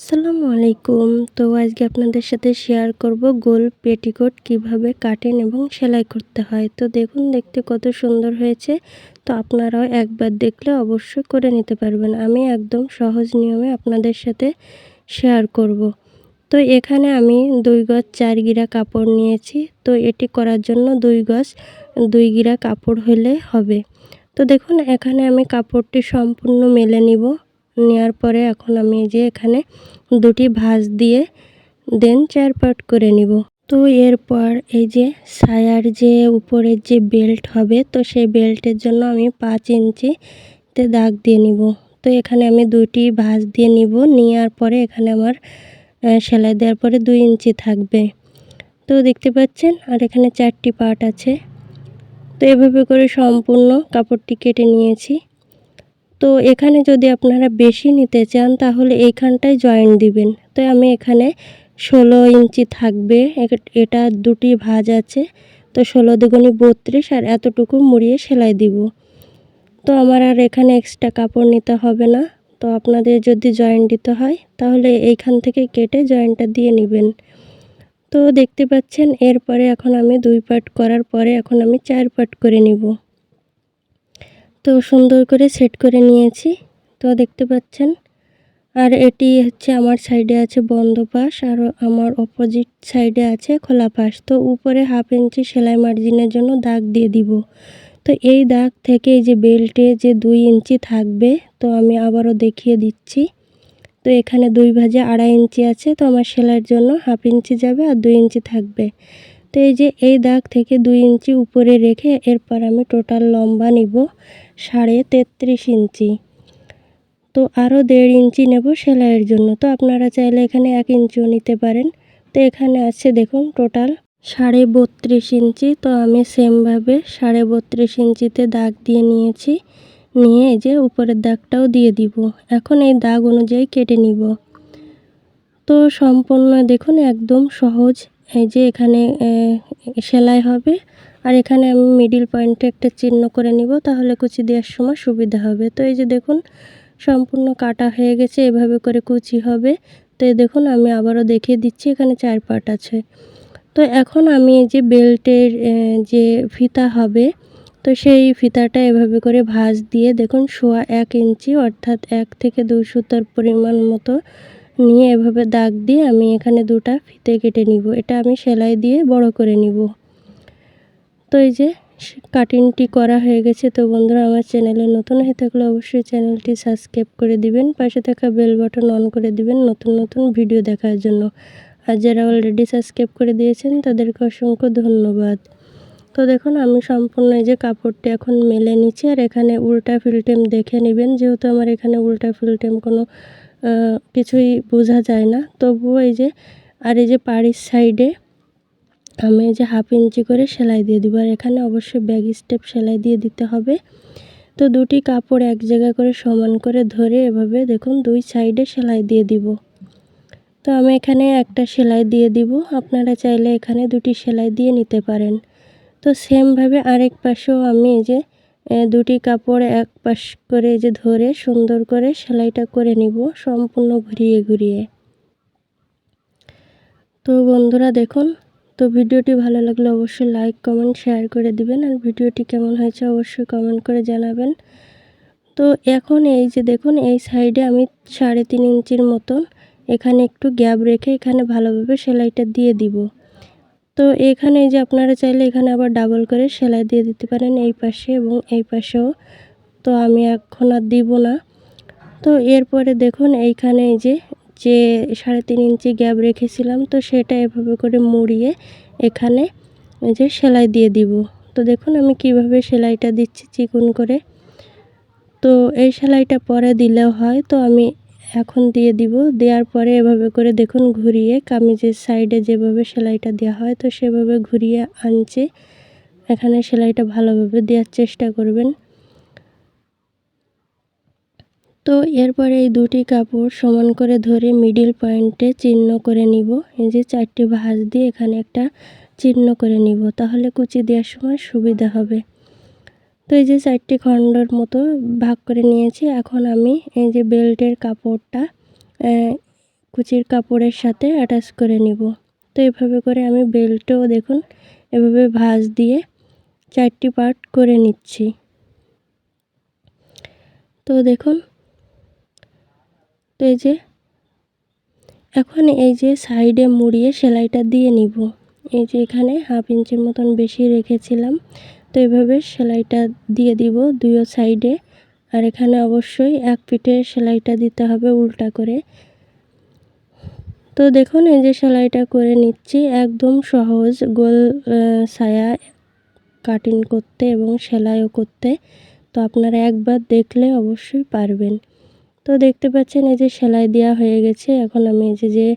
আসসালামু আলাইকুম। তো আজকে আপনাদের সাথে শেয়ার করব গোল পেটিকোট কীভাবে কাটেন এবং সেলাই করতে হয়। তো দেখুন, দেখতে কত সুন্দর হয়েছে। তো আপনারাও একবার দেখলে অবশ্যই করে নিতে পারবেন। আমি একদম সহজ নিয়মে আপনাদের সাথে শেয়ার করব। তো এখানে আমি দুই গজ চার গিরা কাপড় নিয়েছি। তো এটি করার জন্য দুই গজ দুই গিরা কাপড় হলে হবে। তো দেখুন, এখানে আমি কাপড়টি সম্পূর্ণ মেলে নিব। নেওয়ার পরে এখন আমি যে এখানে দুটি ভাঁজ দিয়ে দেন চার পাট করে নিব। তো এরপর এই যে সায়ার যে উপরের যে বেল্ট হবে, তো সেই বেল্টের জন্য আমি পাঁচ ইঞ্চিতে দাগ দিয়ে নিব। তো এখানে আমি দুটি ভাঁজ দিয়ে নিব। নেওয়ার পরে এখানে আমার সেলাই দেওয়ার পরে দুই ইঞ্চি থাকবে। তো দেখতে পাচ্ছেন? আর এখানে চারটি পার্ট আছে। তো এভাবে করে সম্পূর্ণ কাপড়টি কেটে নিয়েছি। তো এখানে যদি আপনারা বেশি নিতে চান, তাহলে এইখানটায় জয়েন দিবেন। তো আমি এখানে ষোলো ইঞ্চি থাকবে এটা দুটি ভাজ আছে। তো ষোলো দুগুনি বত্রিশ আর এতটুকু মুড়িয়ে সেলাই দিব। তো আমার আর এখানে এক্সট্রা কাপড় নিতে হবে না। তো আপনাদের যদি জয়েন দিতে হয়, তাহলে এইখান থেকে কেটে জয়েন্টটা দিয়ে নেবেন। তো দেখতে পাচ্ছেন, এরপরে এখন আমি দুই পার্ট করার পরে এখন আমি চার পার্ট করে নিব। তো সুন্দর করে সেট করে নিয়েছি। তো দেখতে পাচ্ছেন, আর এটি হচ্ছে আমার সাইডে আছে বন্ধ পাশ, আর আমার অপোজিট সাইডে আছে খোলা পাশ। তো উপরে হাফ ইঞ্চি সেলাই মার্জিনের জন্য দাগ দিয়ে দিব। তো এই দাগ থেকে এই যে বেল্টে যে দুই ইঞ্চি থাকবে, তো আমি আবারও দেখিয়ে দিচ্ছি। তো এখানে দুই ভাজে আড়াই ইঞ্চি আছে, তো আমার সেলাইয়ের জন্য হাফ ইঞ্চি যাবে আর দুই ইঞ্চি থাকবে। তো এই যে এই দাগ থেকে দুই ইঞ্চি উপরে রেখে এরপর আমি টোটাল লম্বা নিব সাড়ে তেত্রিশ ইঞ্চি। তো আরও দেড় ইঞ্চি নেব সেলাইয়ের জন্য। তো আপনারা চাইলে এখানে এক ইঞ্চিও নিতে পারেন। তো এখানে আছে দেখুন টোটাল সাড়ে বত্রিশ ইঞ্চি। তো আমি সেমভাবে সাড়ে বত্রিশ ইঞ্চিতে দাগ দিয়ে নিয়েছি। নিয়ে যে উপরের দাগটাও দিয়ে দিব। এখন এই দাগ অনুযায়ী কেটে নিব। তো সম্পূর্ণ দেখুন একদম সহজ এই যে এখানে সেলাই হবে। আর এখানে আমি মিডিল পয়েন্টে একটা চিহ্ন করে নিব, তাহলে কুচি দেওয়ার সময় সুবিধা হবে। তো এই যে দেখুন, সম্পূর্ণ কাটা হয়ে গেছে, এভাবে করে কুচি হবে। তো দেখুন, আমি আবারও দেখিয়ে দিচ্ছি, এখানে চার পাট আছে। তো এখন আমি এই যে বেল্টের যে ফিতা হবে, তো সেই ফিতাটা এভাবে করে ভাঁজ দিয়ে দেখুন, সোয়া এক ইঞ্চি, অর্থাৎ এক থেকে দুই সুতার পরিমাণ মতো নিয়ে এভাবে দাগ দিয়ে আমি এখানে দুটা ফিতে কেটে নিব। এটা আমি সেলাই দিয়ে বড় করে নিব। তো এই যে কাটিংটি করা হয়ে গেছে। তো বন্ধুরা, আমার চ্যানেলে নতুন হয়ে থাকলে অবশ্যই চ্যানেলটি সাবস্ক্রাইব করে দিবেন, পাশে থাকা বেল বাটন অন করে দিবেন নতুন নতুন ভিডিও দেখার জন্য। আর যারা অলরেডি সাবস্ক্রাইব করে দিয়েছেন, তাদেরকে অসংখ্য ধন্যবাদ। তো দেখুন, আমি সম্পূর্ণ এই যে কাপড়টি এখন মেলে নিচ্ছি। আর এখানে উল্টা ফিল্টেম দেখে নেবেন। যেহেতু আমার এখানে উল্টা ফিল্টেম কোনো কিছুই বোঝা যায় না। তবুও এই যে, আর এই যে পাড়ির সাইডে আমি এই যে হাফ ইঞ্চি করে সেলাই দিয়ে দিব। আর এখানে অবশ্যই ব্যাগ স্টেপ সেলাই দিয়ে দিতে হবে। তো দুটি কাপড় এক জায়গা করে সমান করে ধরে এভাবে দেখুন দুই সাইডে সেলাই দিয়ে দিব। তো আমি এখানে একটা সেলাই দিয়ে দিব। আপনারা চাইলে এখানে দুটি সেলাই দিয়ে নিতে পারেন। তো সেমভাবে আরেক পাশেও আমি এই যে দুটি কাপড় এক পাশ করে যে ধরে সুন্দর করে সেলাইটা করে নিব সম্পূর্ণ ঘুরিয়ে ঘুরিয়ে। তো বন্ধুরা দেখুন, তো ভিডিওটি ভালো লাগলে অবশ্যই লাইক, কমেন্ট, শেয়ার করে দিবেন আর ভিডিওটি কেমন হয়েছে অবশ্যই কমেন্ট করে জানাবেন। তো এখন এই যে দেখুন, এই সাইডে আমি সাড়ে তিন ইঞ্চির মতন এখানে একটু গ্যাপ রেখে এখানে ভালোভাবে সেলাইটা দিয়ে দিব। তো এখানে যে আপনারা চাইলে এখানে আবার ডাবল করে সেলাই দিয়ে দিতে পারেন এই পাশে এবং এই পাশেও। তো আমি এখন আর দিব না। তো এরপরে দেখুন এইখানে এই যে যে সাড়ে তিন ইঞ্চি গ্যাপ রেখেছিলাম, তো সেটা এভাবে করে মুড়িয়ে এখানে এই যে সেলাই দিয়ে দিব। তো দেখুন আমি কীভাবে সেলাইটা দিচ্ছি চিকুন করে। তো এই সেলাইটা পরে দিলেও হয়। তো আমি এখন দিয়ে দিব। দেওয়ার পরে এভাবে করে দেখুন ঘুরিয়ে কামিজের সাইডে যেভাবে সেলাইটা দেওয়া হয় তো সেভাবে ঘুরিয়ে আনছে এখানে সেলাইটা ভালোভাবে দেওয়ার চেষ্টা করবেন। তো এরপরে এই দুটি কাপড় সমান করে ধরে মিডিল পয়েন্টে চিহ্ন করে নিব। এই যে চারটি ভাঁজ দিয়ে এখানে একটা চিহ্ন করে নিব। তাহলে কুচি দেওয়ার সময় সুবিধা হবে। তো এই যে চারটি খণ্ডর মতো ভাগ করে নিয়েছি। এখন আমি এই যে বেল্টের কাপড়টা কুচির কাপড়ের সাথে অ্যাটাচ করে নিব। তো এভাবে করে আমি বেল্টও দেখুন, এভাবে ভাঁজ দিয়ে চারটি পার্ট করে নিচ্ছি। তো দেখুন, তো এই যে এখন এই যে সাইডে মুড়িয়ে সেলাইটা দিয়ে নিব। এই যে এখানে হাফ ইঞ্চির মতন বেশি রেখেছিলাম। তো এভাবে সেলাইটা দিয়ে দিব দুইও সাইডে। আর এখানে অবশ্যই এক পিঠে সেলাইটা দিতে হবে উল্টা করে। তো দেখুন, এই যে সেলাইটা করে নিচ্ছি। একদম সহজ গোল ছায়া কাটিং করতে এবং সেলাইও করতে। তো আপনারা একবার দেখলে অবশ্যই পারবেন। তো দেখতে পাচ্ছেন, এই যে সেলাই দেওয়া হয়ে গেছে। এখন আমি এই যে যে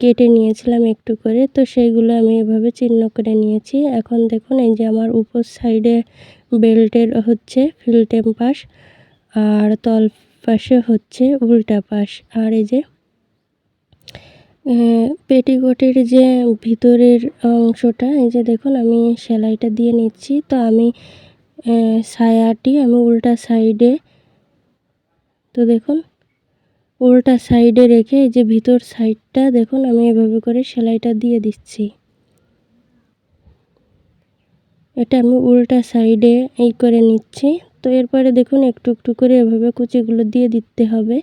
কেটে নিয়েছিলাম একটু করে। তো সেইগুলো আমি এভাবে চিহ্ন করে নিয়েছি। এখন দেখুন, এই যে আমার উপর সাইডে বেল্টের হচ্ছে ফিল্টেম পাশ আর তল পাশে হচ্ছে উল্টা পাশ। আর এই যে পেটিকোটের যে ভিতরের অংশটা, এই যে দেখুন, আমি সেলাইটা দিয়ে নিচ্ছি। তো আমি সায়াটি আমি উল্টা সাইডে, তো দেখুন উল্টা সাইডে রেখে এই যে ভিতর সাইডটা, দেখুন আমি এভাবে করে সেলাইটা দিয়ে দিচ্ছি। এটা আমি উল্টা সাইডে এই করে নিচ্ছি। তো এরপরে দেখুন একটু একটু করে এভাবে কুচিগুলো দিয়ে দিতে হবে।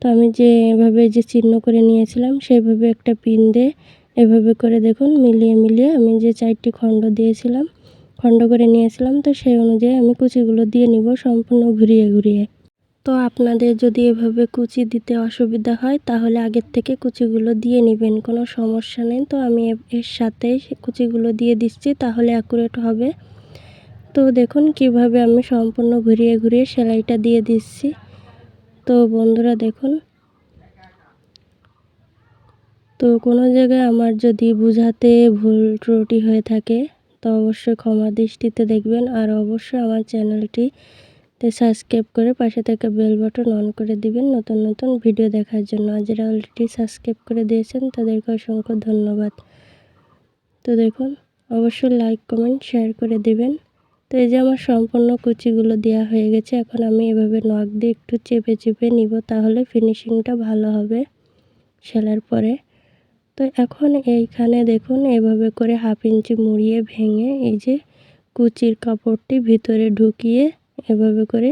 তো আমি যে এভাবে যে চিহ্ন করে নিয়েছিলাম সেইভাবে একটা পিন দিয়ে এভাবে করে দেখুন মিলিয়ে মিলিয়ে আমি যে চারটি খণ্ড দিয়েছিলাম, খণ্ড করে নিয়েছিলাম, তো সেই অনুযায়ী আমি কুচিগুলো দিয়ে নিব সম্পূর্ণ ঘুরিয়ে ঘুরিয়ে। তো আপনাদের যদি এভাবে কুচি দিতে অসুবিধা হয়, তাহলে আগের থেকে কুচিগুলো দিয়ে নেবেন, কোনো সমস্যা নেই। তো আমি এর সাথে কুচিগুলো দিয়ে দিচ্ছি, তাহলে অ্যাকুরেট হবে। তো দেখুন কীভাবে আমি সম্পূর্ণ ঘুরিয়ে ঘুরিয়ে সেলাইটা দিয়ে দিচ্ছি। তো বন্ধুরা দেখুন। তো কোনো জায়গায় আমার যদি বুঝাতে ভুল ত্রুটি হয়ে থাকে, তো অবশ্যই ক্ষমা দৃষ্টিতে দেখবেন। আর অবশ্যই আমার চ্যানেলটি তে সাবস্ক্রাইব করে পাশে থেকে বেল বাটন অন করে দিবেন নতুন নতুন ভিডিও দেখার জন্য। আর যারা অলরেডি সাবস্ক্রাইব করে দিয়েছেন, তাদেরকে অসংখ্য ধন্যবাদ। তো দেখুন, অবশ্যই লাইক কমেন্ট শেয়ার করে দিবেন। তো এই যে আমার সম্পূর্ণ কুচিগুলো দেওয়া হয়ে গেছে, এখন আমি এভাবে নখ দিয়ে একটু চেপে চেপে নিব, তাহলে ফিনিশিংটা ভালো হবে সেলার পরে। তো এখন এইখানে দেখুন, এভাবে করে হাফ ইঞ্চি মুড়িয়ে ভেঙে এই যে কুচির কাপড়টি ভিতরে ঢুকিয়ে এভাবে করে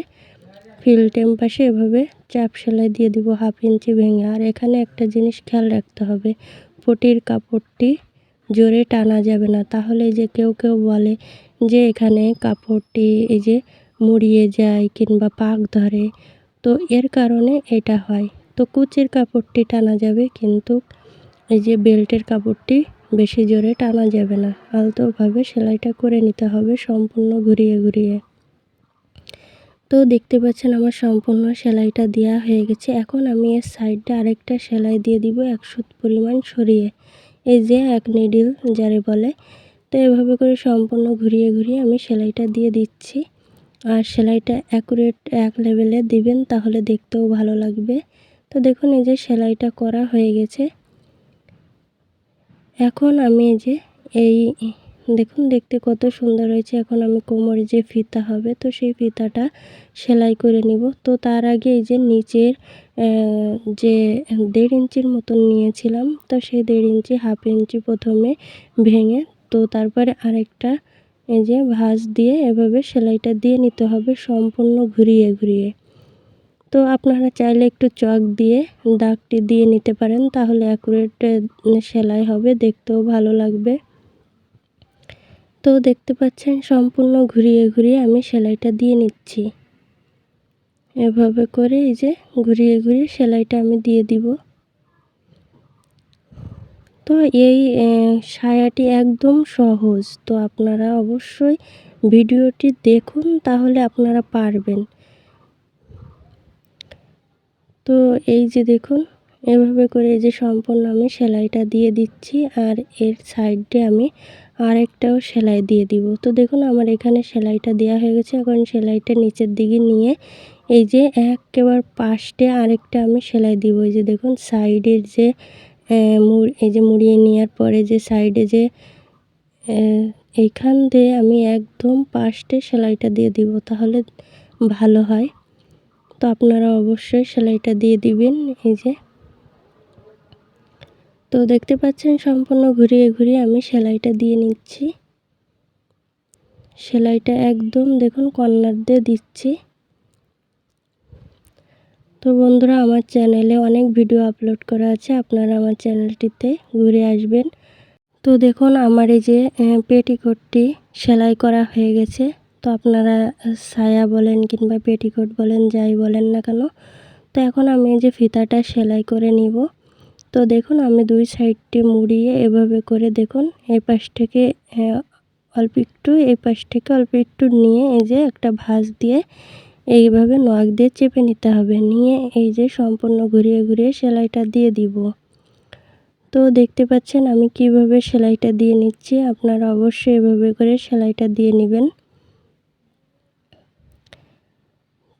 ফিল্টেম পাশে এভাবে চাপ সেলাই দিয়ে দিব হাফ ইঞ্চি ভেঙে। আর এখানে একটা জিনিস খেয়াল রাখতে হবে, পটির কাপড়টি জোরে টানা যাবে না। তাহলে যে কেউ কেউ বলে যে এখানে কাপড়টি এই যে মুড়িয়ে যায় কিংবা পাক ধরে, তো এর কারণে এটা হয়। তো কুচির কাপড়টি টানা যাবে কিন্তু এই যে বেল্টের কাপড়টি বেশি জোরে টানা যাবে না। আলতোভাবে সেলাইটা করে নিতে হবে সম্পূর্ণ ঘুরিয়ে ঘুরিয়ে। তো দেখতে পাচ্ছেন আমার সম্পূর্ণ সেলাইটা দেওয়া হয়ে গেছে। এখন আমি এর সাইডটা আরেকটা সেলাই দিয়ে দিব একশো পরিমাণ সরিয়ে। এই যে এক নিডিল যারে বলে। তো এভাবে করে সম্পূর্ণ ঘুরিয়ে ঘুরিয়ে আমি সেলাইটা দিয়ে দিচ্ছি। আর সেলাইটা অ্যাকুরেট এক লেভেলে দিবেন তাহলে দেখতেও ভালো লাগবে। তো দেখুন এই যে সেলাইটা করা হয়ে গেছে। এখন আমি এই যে এই দেখুন, দেখতে কত সুন্দর হয়েছে। এখন আমি কোমরে যে ফিতা হবে, তো সেই ফিতাটা সেলাই করে নিব। তো তার আগে এই যে নিচের যে দেড় ইঞ্চির মতন নিয়েছিলাম, তো সেই দেড় ইঞ্চি, হাফ ইঞ্চি প্রথমে ভেঙে, তো তারপরে আরেকটা এই যে ভাঁজ দিয়ে এভাবে সেলাইটা দিয়ে নিতে হবে সম্পূর্ণ ঘুরিয়ে ঘুরিয়ে। তো আপনারা চাইলে একটু চক দিয়ে, দাগটি দিয়ে নিতে পারেন, তাহলে অ্যাকুরেট সেলাই হবে, দেখতেও ভালো লাগবে। তো দেখতে পাচ্ছেন, সম্পূর্ণ ঘুরিয়ে ঘুরিয়ে আমি সেলাইটা দিয়ে নিচ্ছি। এভাবে করে এই যে ঘুরিয়ে ঘুরিয়ে সেলাইটা আমি দিয়ে দিব। তো এই সায়াটি একদম সহজ। তো আপনারা অবশ্যই ভিডিওটি দেখুন, তাহলে আপনারা পারবেন। তো এই যে দেখুন, এভাবে করে এই যে সম্পূর্ণ আমি সেলাইটা দিয়ে দিচ্ছি, আর এর সাইডে আমি আরেকটাও সেলাই দিয়ে দিব। তো দেখুন আমার এখানে সেলাইটা দেওয়া হয়ে গেছে। এখন সেলাইটা নিচের দিকে নিয়ে এই যে একেবারে পাশটে আরেকটা আমি সেলাই দিব। এই যে দেখুন সাইডের যে এই যে মুড়িয়ে নেওয়ার পরে যে সাইডে যে এইখান দিয়ে আমি একদম পাশটে সেলাইটা দিয়ে দিব তাহলে ভালো হয়। তো আপনারা অবশ্যই সেলাইটা দিয়ে দিবেন। এই যে তো দেখতে পাচ্ছেন সম্পূর্ণ ঘুরিয়ে ঘুরিয়ে আমি সেলাইটা দিয়ে নিচ্ছি। সেলাইটা একদম দেখুন কর্নার দিয়ে দিচ্ছি। তো বন্ধুরা, আমার চ্যানেলে অনেক ভিডিও আপলোড করা আছে, আপনারা আমার চ্যানেলটিতে ঘুরে আসবেন। তো দেখুন, আমার এই যে পেটিকোটটি সেলাই করা হয়ে গেছে। তো আপনারা সায়া বলেন কিংবা পেটিকোট বলেন, যাই বলেন না কেন, তো এখন আমি এই যে ফিতাটা সেলাই করে নিব। তো দেখুন, আমি দুই সাইডটি মুড়িয়ে এভাবে করে দেখুন, এই পাশ থেকে অল্প একটু, এই পাশ থেকে অল্প একটু নিয়ে এই যে একটা ভাঁজ দিয়ে এইভাবে নখ দিয়ে চেপে নিতে হবে। নিয়ে এই যে সম্পূর্ণ ঘুরিয়ে ঘুরিয়ে সেলাইটা দিয়ে দিব। তো দেখতে পাচ্ছেন আমি কীভাবে সেলাইটা দিয়ে নিচ্ছি, আপনারা অবশ্যই এভাবে করে সেলাইটা দিয়ে নেবেন।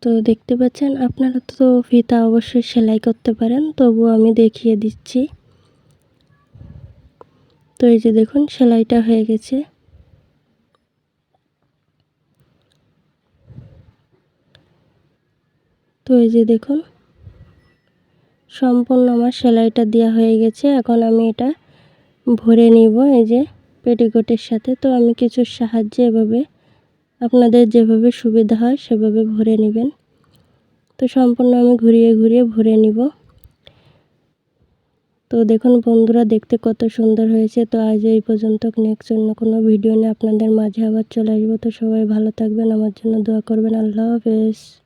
তো দেখতে পাচ্ছেন, আপনারা তো ফিতা অবশ্যই সেলাই করতে পারেন তবু আমি দেখিয়ে দিচ্ছি। তো এই যে দেখুন, সেলাইটা হয়ে গেছে। তো এই যে দেখুন, সম্পূর্ণ আমার সেলাইটা দেওয়া হয়ে গেছে। এখন আমি এটা ভরে নিব, এই যে পেটিকোটের সাথে। তো আমি কিছুর সাহায্যে এভাবে আপনাদের যেভাবে সুবিধা হয় সেভাবে ভরে নেবেন। তো সম্পূর্ণ আমি ঘুরিয়ে ঘুরিয়ে ভরে নিব। তো দেখুন বন্ধুরা, দেখতে কত সুন্দর হয়েছে। তো আজ এই পর্যন্ত নেক্সট অন্য কোনো ভিডিও নিয়ে আপনাদের মাঝে আবার চলে আসব। তো সবাই ভালো থাকবেন, আমার জন্য দোয়া করবেন। আল্লাহ হাফেজ।